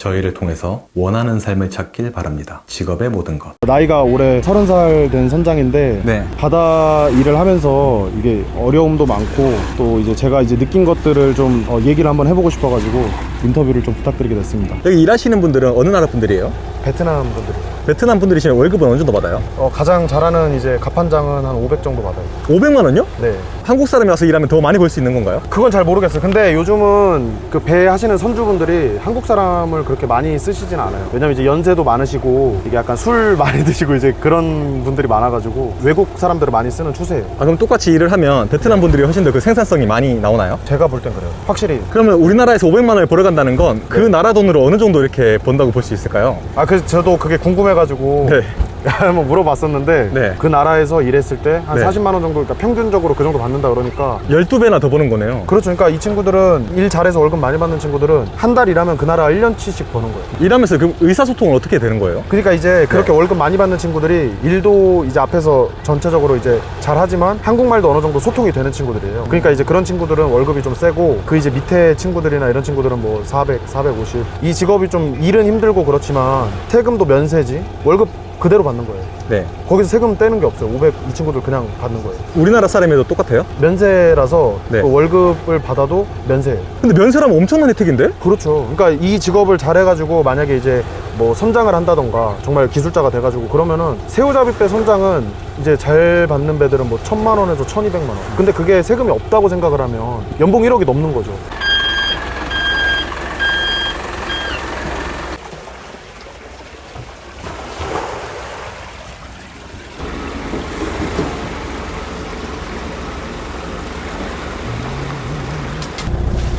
저희를 통해서 원하는 삶을 찾길 바랍니다. 직업의 모든 것. 나이가 올해 30살 된 선장인데 네. 바다 일을 하면서 이게 어려움도 많고 또 이제 제가 이제 느낀 것들을 좀 어, 얘기를 한번 해보고 싶어가지고 인터뷰를 좀 부탁드리게 됐습니다. 여기 일하시는 분들은 어느 나라 분들이에요? 베트남 분들이 베트남 분들이시면 월급은 어느 정도 받아요? 어, 가장 잘하는 이제 갑판장은 한 500 정도 받아요. 500만 원요? 네. 한국 사람이 와서 일하면 더 많이 벌 수 있는 건가요? 그건 잘 모르겠어요. 근데 요즘은 그 배 하시는 선주분들이 한국 사람을 그렇게 많이 쓰시진 않아요. 왜냐면 이제 연세도 많으시고 이게 약간 술 많이 드시고 이제 그런 분들이 많아가지고 외국 사람들을 많이 쓰는 추세예요. 아 그럼 똑같이 일을 하면 베트남 분들이 훨씬 더 그 생산성이 많이 나오나요? 제가 볼 땐 그래요. 확실히. 그러면 우리나라에서 500만 원을 벌어간다는 건 그 나라 돈으로 어느 정도 이렇게 번다고 볼 수 있을까요? 아, 그래서 저도 그게 궁금해가 지고 네. 한번 물어봤었는데 네. 그 나라에서 일했을 때 한 네. 40만 원 정도, 그러니까 평균적으로 그 정도 받는다 그러니까 12배나 더 버는 거네요. 그렇죠. 그러니까 이 친구들은 일 잘해서 월급 많이 받는 친구들은 한 달 일하면 그 나라 1년치씩 버는 거예요. 일하면서 그 의사소통은 어떻게 되는 거예요? 그러니까 이제 그렇게 월급 많이 받는 친구들이 일도 이제 앞에서 전체적으로 이제 잘하지만 한국말도 어느 정도 소통이 되는 친구들이에요. 그러니까 이제 그런 친구들은 월급이 좀 세고 그 이제 밑에 친구들이나 이런 친구들은 뭐 400, 450. 이 직업이 좀 일은 힘들고 그렇지만 세금도 면세지 월급 그대로 받는 거예요. 네. 거기서 세금 떼는 게 없어요. 500 이 친구들 그냥 받는 거예요. 우리나라 사람에도 똑같아요? 면세라서 네. 그 월급을 받아도 면세예요. 근데 면세라면 엄청난 혜택인데? 그렇죠. 그러니까 이 직업을 잘해가지고 만약에 이제 뭐 선장을 한다던가 정말 기술자가 돼가지고 그러면은 새우잡이 배 선장은 이제 잘 받는 배들은 뭐 천만 원에서 천이백만 원. 근데 그게 세금이 없다고 생각을 하면 연봉 1억이 넘는 거죠.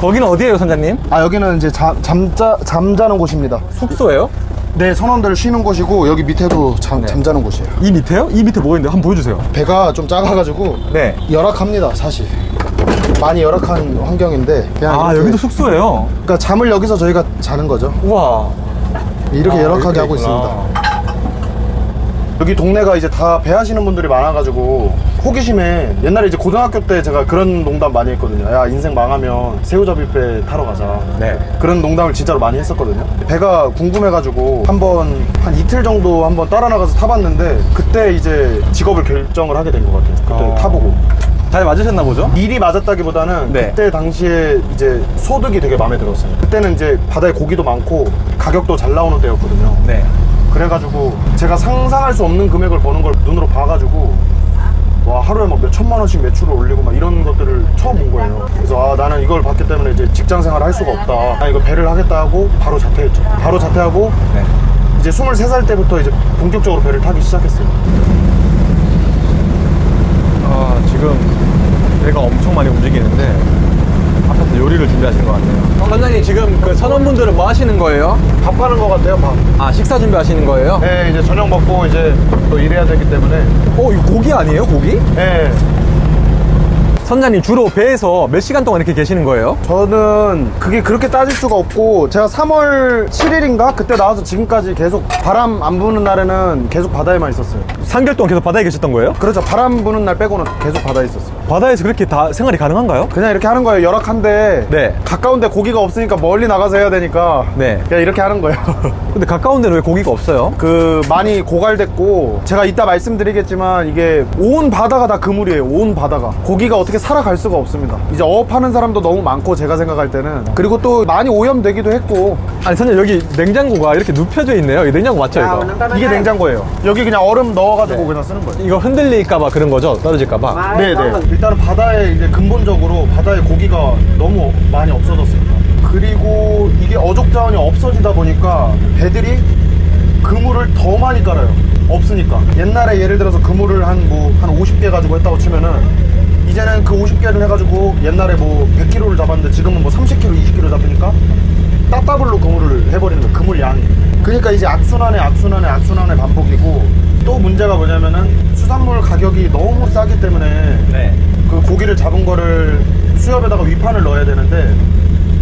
거기는 어디예요, 선장님? 아 여기는 이제 잠, 잠자 잠자는 곳입니다. 숙소예요? 네 선원들 쉬는 곳이고 여기 밑에도 잠, 잠자는 곳이에요. 이 밑에요? 이 밑에 뭐가 있는데 한번 보여주세요. 배가 좀 작아가지고 네. 열악합니다 사실. 많이 열악한 환경인데 그냥 아, 이렇게- 여기도 숙소예요? 그러니까 잠을 여기서 저희가 자는 거죠. 우와. 이렇게 아, 열악하게 하고. 있습니다. 여기 동네가 이제 다 배 하시는 분들이 많아가지고 호기심에 옛날에 이제 고등학교 때 제가 그런 농담 많이 했거든요. 야 인생 망하면 새우잡이배 타러 가자. 네. 그런 농담을 진짜로 많이 했었거든요. 배가 궁금해가지고 한번 한 이틀 정도 한번 따라 나가서 타봤는데 그때 이제 직업을 결정을 하게 된 것 같아요. 그때 어. 타보고. 잘 맞으셨나 보죠? 일이 맞았다기보다는 네. 그때 당시에 이제 소득이 되게 마음에 들었어요. 그때는 이제 바다에 고기도 많고 가격도 잘 나오는 때였거든요. 네. 그래가지고 제가 상상할 수 없는 금액을 버는 걸 눈으로 봐가지고 와 하루에 막 몇 천만 원씩 매출을 올리고 막 이런 것들을 처음 본 거예요. 그래서 아 나는 이걸 봤기 때문에 이제 직장 생활을 할 수가 없다. 나 이거 배를 하겠다 하고 바로 자퇴했죠. 바로 자퇴하고 네. 이제 23살 때부터 이제 본격적으로 배를 타기 시작했어요. 아, 지금 배가 엄청 많이 움직이는데 앞에서 요리를 준비하시는 것 같네요. 선장님 지금 그 선원분들은 뭐 하시는 거예요? 밥 하는 것 같아요, 밥. 아, 식사 준비하시는 거예요? 네, 이제 저녁 먹고 이제 또 일해야 되기 때문에. 어, 이거 고기 아니에요, 고기? 네. 선장님 주로 배에서 몇 시간 동안 이렇게 계시는 거예요? 저는 그게 그렇게 따질 수가 없고 제가 3월 7일인가 그때 나와서 지금까지 계속 바람 안 부는 날에는 계속 바다에만 있었어요. 3개월 동안 계속 바다에 계셨던 거예요? 그렇죠. 바람 부는 날 빼고는 계속 바다에 있었어요. 바다에서 그렇게 다 생활이 가능한가요? 그냥 이렇게 하는 거예요. 열악한데 네. 가까운데 고기가 없으니까 멀리 나가서 해야 되니까 네. 그냥 이렇게 하는 거예요. 근데 가까운 데는 왜 고기가 없어요? 그 많이 고갈됐고 제가 이따 말씀드리겠지만 이게 온 바다가 다 그물이에요. 온 바다가 고기가 어떻게 살아갈 수가 없습니다. 이제 어업하는 사람도 너무 많고 제가 생각할 때는 그리고 또 많이 오염되기도 했고 아니 선생님 여기 냉장고가 이렇게 눕혀져 있네요. 이 냉장고 맞죠 이거? 이게 냉장고예요. 여기 그냥 얼음 넣어 가지고 그냥 쓰는 거예요. 이거 흔들릴까봐 그런 거죠? 떨어질까봐? 네네. 일단은 바다에 이제 근본적으로 바다에 고기가 너무 많이 없어졌습니다. 그리고 이게 어족 자원이 없어지다 보니까 배들이 그물을 더 많이 깔아요. 없으니까. 옛날에 예를 들어서 그물을 한 뭐 한 50개 가지고 했다고 치면은 이제는 그 50개를 해가지고 옛날에 뭐 100kg를 잡았는데 지금은 뭐 30kg, 20kg 잡으니까 따따블로 그물을 해버리는 거예요. 그물 양이. 그러니까 이제 악순환의 악순환의 악순환의 반복이고 또 문제가 뭐냐면은 수산물 가격이 너무 싸기 때문에 네. 그 고기를 잡은 거를 수협에다가 위판을 넣어야 되는데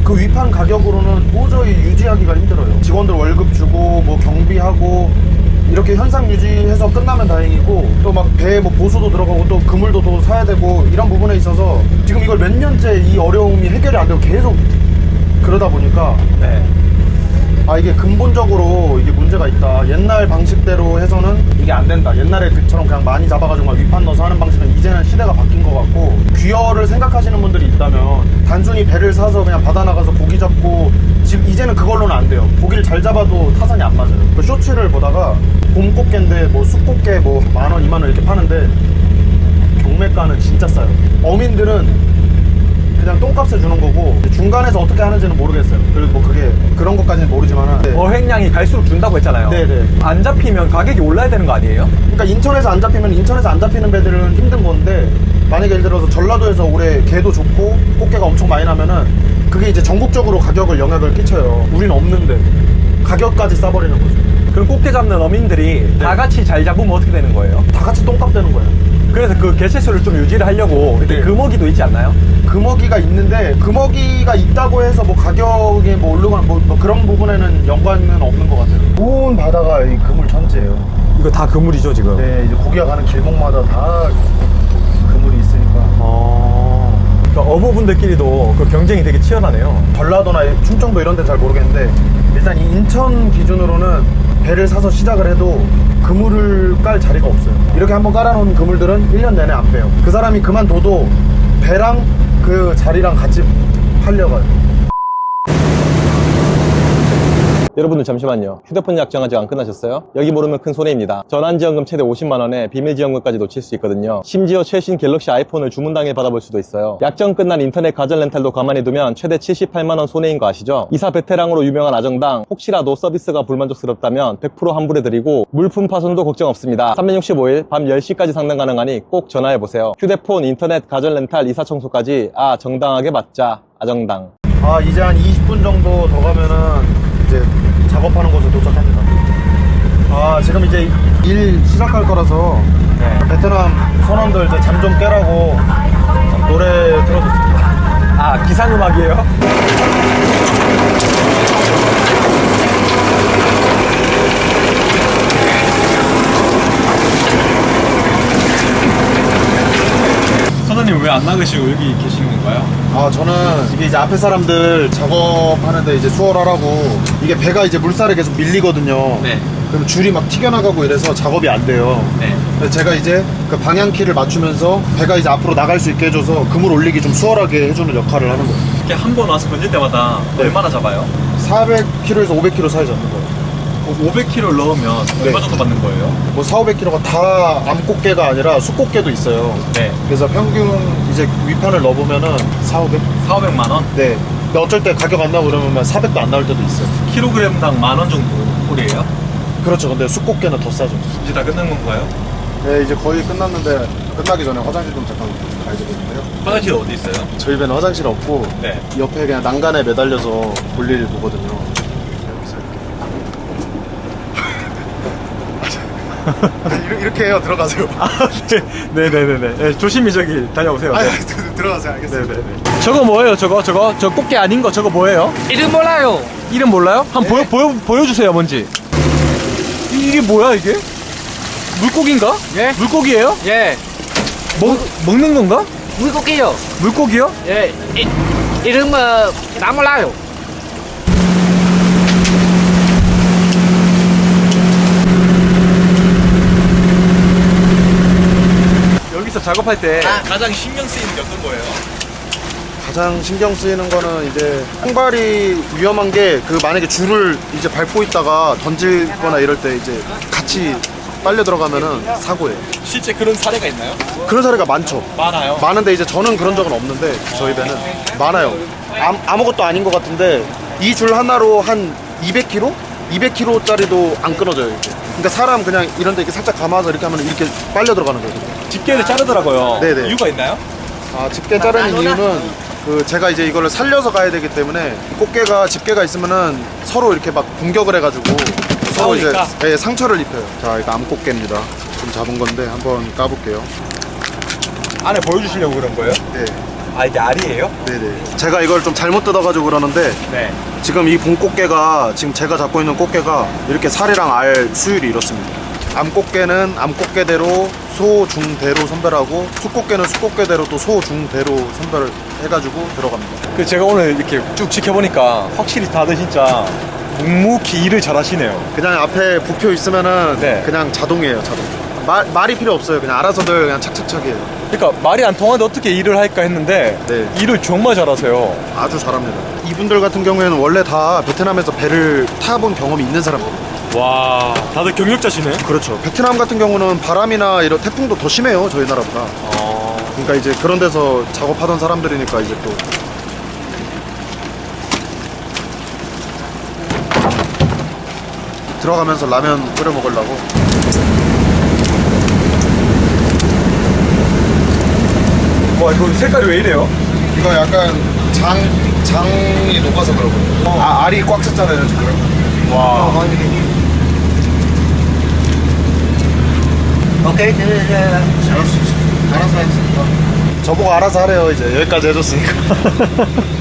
그 위판 가격으로는 도저히 유지하기가 힘들어요. 직원들 월급 주고 뭐 경비하고 이렇게 현상 유지해서 끝나면 다행이고 또 막 배에 뭐 보수도 들어가고 또 그물도 또 사야 되고 이런 부분에 있어서 지금 이걸 몇 년째 이 어려움이 해결이 안 되고 계속 그러다 보니까 네. 아 이게 근본적으로 이게 문제가 있다. 옛날 방식대로 해서는 이게 안 된다. 옛날에 그처럼 그냥 많이 잡아가지고 막 위판 넣어서 하는 방식은 이제는 시대가 바뀐 것 같고 귀어를 생각하시는 분들이 있다면 단순히 배를 사서 그냥 바다 나가서 고기 잡고 지금 이제는 그걸로는 안 돼요. 고기를 잘 잡아도 타산이 안 맞아요. 그 쇼츠를 보다가 봄꽃게인데 뭐 쑥꽃게 뭐 만 원, 이만 원 이렇게 파는데 경매가는 진짜 싸요. 어민들은 그냥 똥값에 주는 거고 중간에서 어떻게 하는지는 모르겠어요. 그리고 뭐 그게 그런 것까지는 모르지만은 네. 어획량이 갈수록 준다고 했잖아요. 네네. 안 잡히면 가격이 올라야 되는 거 아니에요? 그러니까 인천에서 안 잡히면 인천에서 안 잡히는 배들은 힘든 건데 만약에 예를 들어서 전라도에서 올해 개도 좋고 꽃게가 엄청 많이 나면은 그게 이제 전국적으로 가격을 영향을 끼쳐요. 우리는 없는데 가격까지 싸버리는 거죠. 그럼 꽃게 잡는 어민들이 다 같이 잘 잡으면 어떻게 되는 거예요? 다 같이 똥값 되는 거예요. 그래서 그 개체수를 좀 유지를 하려고 이렇게 네. 금어기도 있지 않나요? 금어기가 있는데 금어기가 있다고 해서 뭐 가격이 뭐 오르거나 뭐, 뭐 그런 부분에는 연관은 없는 것 같아요. 온 바다가 이 그물 천지예요. 이거 다 그물이죠 지금. 네, 이제 고기가 가는 길목마다 다 그물이 있으니까 어. 그러니까 어부분들끼리도 그 경쟁이 되게 치열하네요. 전라도나 충청도 이런 데 잘 모르겠는데 일단 이 인천 기준으로는 배를 사서 시작을 해도 그물을 깔 자리가 없어요. 이렇게 한번 깔아놓은 그물들은 1년 내내 안 빼요. 그 사람이 그만둬도 배랑 그 자리랑 같이 팔려가요. 여러분들 잠시만요. 휴대폰 약정 아직 안 끝나셨어요? 여기 모르면 큰 손해입니다. 전환지원금 최대 50만원에 비밀지원금까지 놓칠 수 있거든요. 심지어 최신 갤럭시 아이폰을 주문 당일 받아볼 수도 있어요. 약정 끝난 인터넷 가전 렌탈도 가만히 두면 최대 78만원 손해인 거 아시죠? 이사 베테랑으로 유명한 아정당 혹시라도 서비스가 불만족스럽다면 100% 환불해드리고 물품 파손도 걱정 없습니다. 365일 밤 10시까지 상담 가능하니 꼭 전화해보세요. 휴대폰, 인터넷, 가전 렌탈, 이사 청소까지 아 정당하게 받자 아정당. 아 이제 한 20분 정도 더 가면은 이제 작업하는 곳에 도착합니다. 아 지금 이제 일 시작할 거라서 네. 베트남 선원들 이제 잠 좀 깨라고 노래 틀어줬습니다. 아 기상음악이에요? 선생님 왜 안 나가시고 여기 계시는 건가요? 아 저는 이게 이제 앞에 사람들 작업하는데 이제 수월하라고 이게 배가 이제 물살에 계속 밀리거든요. 네. 그럼 줄이 막 튀겨나가고 이래서 작업이 안 돼요. 네. 그래서 제가 이제 그 방향키를 맞추면서 배가 이제 앞으로 나갈 수 있게 해줘서 그물 올리기 좀 수월하게 해주는 역할을 하는 거예요. 이렇게 한 번 와서 건질 때마다 네. 얼마나 잡아요? 400kg에서 500kg 사이 잡는 거예요. 500kg를 넣으면 네. 얼마 정도 받는 거예요? 뭐 4, 500kg가 다 암꽃게가 아니라 숫꽃게도 있어요. 네. 그래서 평균 이제 위판을 넣어보면은 4, 500? 4, 500만 원? 네. 근데 어쩔 때 가격 안 나오고 그러면 400도 안 나올 때도 있어요. 킬로그램당 만 원 정도 꼴이에요? 그렇죠. 근데 숫꽃게는 더 싸죠. 이제 다 끝난 건가요? 네, 이제 거의 끝났는데 끝나기 전에 화장실 좀 잠깐 가야 되거든요. 화장실 어디 있어요? 저희 배는 화장실 없고 네. 옆에 그냥 난간에 매달려서 볼일 보거든요. 여기서 이렇게. 이렇게 해요. 들어가세요. 네네 네 네. 네, 조심히 저기 다녀오세요. 아, 네. 들어가세요. 알겠습니다. 네네네. 저거 뭐예요, 저거? 저거? 저 꽃게 아닌 거 저거 뭐예요? 이름 몰라요. 이름 몰라요? 한번 보여, 보여, 보여주세요, 뭔지. 이- 이게 뭐야, 이게? 물고기인가? 예. 물고기예요? 예. 먹, 먹는 건가? 물고기요. 물고기요? 예. 이, 이름은 나 몰라요. 여기서 작업할 때 아. 가장 신경 쓰이는 게 어떤 거예요? 가장 신경 쓰이는 거는 이제 통발이 위험한 게 그 만약에 줄을 이제 밟고 있다가 던질거나 이럴 때 이제 같이 빨려 들어가면은 사고예요. 실제 그런 사례가 있나요? 그런 사례가 많죠. 많아요. 많은데 이제 저는 그런 적은 없는데 저희 배는 많아요. 아, 아무것도 아닌 것 같은데 이 줄 하나로 한 200kg? 200kg짜리도 안 끊어져요. 이렇게. 그러니까 사람 그냥 이런 데 이렇게 살짝 감아서 이렇게 하면 이렇게 빨려 들어가는 거예요. 집게를 자르더라고요. 네네. 이유가 있나요? 아, 집게 자르는 이유는 그 제가 이제 이거를 살려서 가야 되기 때문에 꽃게가 집게가 있으면은 서로 이렇게 막 공격을 해가지고 서로 이제 싸우니까? 예, 상처를 입혀요. 자, 이거 암꽃게입니다. 좀 잡은 건데 한번 까볼게요. 안에 보여주시려고 그런 거예요? 네, 아, 이게 알이에요? 네네. 제가 이걸 좀 잘못 뜯어가지고 그러는데 네. 지금 이 봄꽃게가 지금 제가 잡고 있는 꽃게가 이렇게 살이랑 알 수율이 이렇습니다. 암꽃게는 암꽃게대로 소, 중, 대로 선별하고 수꽃게는 수꽃게대로 또 소, 중, 대로 선별을 해가지고 들어갑니다. 그 제가 오늘 이렇게 쭉 지켜보니까 확실히 다들 진짜 묵묵히 일을 잘 하시네요. 그냥 앞에 부표 있으면은 네. 그냥 자동이에요 자동 말, 말이 필요 없어요 그냥 알아서들 그냥 착착착 해요 그러니까 말이 안 통하는데 어떻게 일을 할까 했는데 네. 일을 정말 잘하세요. 아주 잘합니다 이분들 같은 경우에는 원래 다 베트남에서 배를 타본 경험이 있는 사람들 와, 다들 경력자시네. 그렇죠 베트남 같은 경우는 바람이나 이런 태풍도 더 심해요 저희 나라보다 그러니까 이제 그런 데서 작업하던 사람들이니까 이제 또 들어가면서 라면 끓여 먹으려고 와, 이거 색깔이 왜 이래요? 이거 약간 장 장이 녹아서 그러거든요. 아 알이 꽉 찼잖아요 지금. 와. 오케이. 알았어. 알아서 하겠습니다. 저보고 알아서 하래요 이제 여기까지 해줬으니까.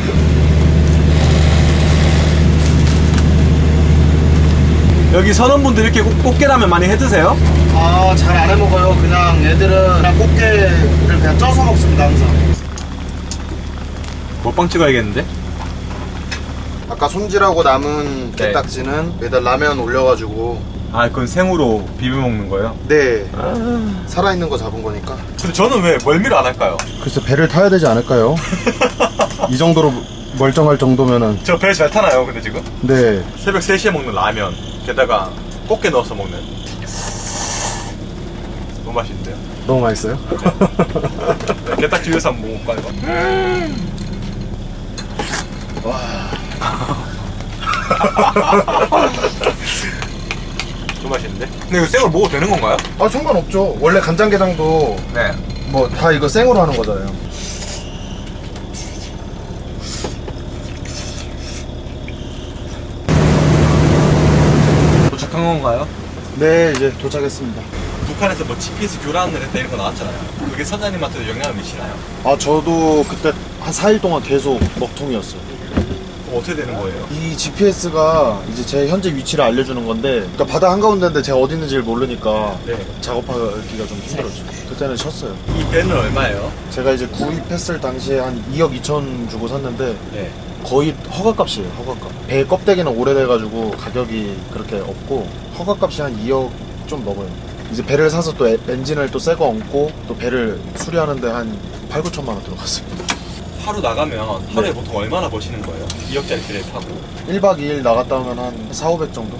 여기 선원분들 이렇게 꽃- 꽃게라면 많이 해 드세요? 아잘 안 해 먹어요. 그냥 애들은 그냥 꽃게를 그냥 쪄서 먹습니다 항상. 먹방 찍어야겠는데? 아까 손질하고 남은 네. 게딱지는 여기다 라면 올려가지고 아, 그건 생으로 비벼 먹는 거예요? 네 살아있는 거 잡은 거니까. 근데 저는 왜 멀미를 안 할까요? 글쎄 배를 타야 되지 않을까요? 이 정도로 멀쩡할 정도면은 저 배 잘 타나요, 근데 지금? 네 새벽 3시에 먹는 라면, 게다가 꽃게 넣어서 먹는. 너무 맛있는데요? 너무 맛있어요. 게딱지에서 한번 먹어볼까요? 이거? 좀 맛있는데? 근데 이거 생으로 먹어도 되는 건가요? 아 상관없죠. 원래 간장게장도 네. 뭐 다 이거 생으로 하는 거잖아요. 도착한 건가요? 네 이제 도착했습니다. 북한에서 뭐 GPS 교란을 했다 이런 거 나왔잖아요. 그게 선장님한테도 영향을 미치나요? 아 저도 그때 한 4일 동안 계속 먹통이었어요. 그럼 어떻게 되는 거예요? 이 GPS가 이제 제 현재 위치를 알려주는 건데 그러니까 바다 한가운데인데 제가 어디 있는지를 모르니까 네. 작업하기가 좀 힘들었죠. 그때는 쉬었어요. 이 배는 얼마예요? 제가 이제 구입했을 당시에 한 2억 2천 주고 샀는데 네. 거의 허가값이에요 허가값 배 껍데기는 오래돼가지고 가격이 그렇게 없고 허가값이 한 2억 좀 넘어요 이제 배를 사서 또 에- 엔진을 또 새거 얹고 또 배를 수리하는데 한 8, 9천만 원 들어갔어요 하루 나가면 하루에 네. 보통 얼마나 버시는 거예요? 2억짜리 배를 타고. 1박 2일 나갔다 오면 한 4, 500 정도?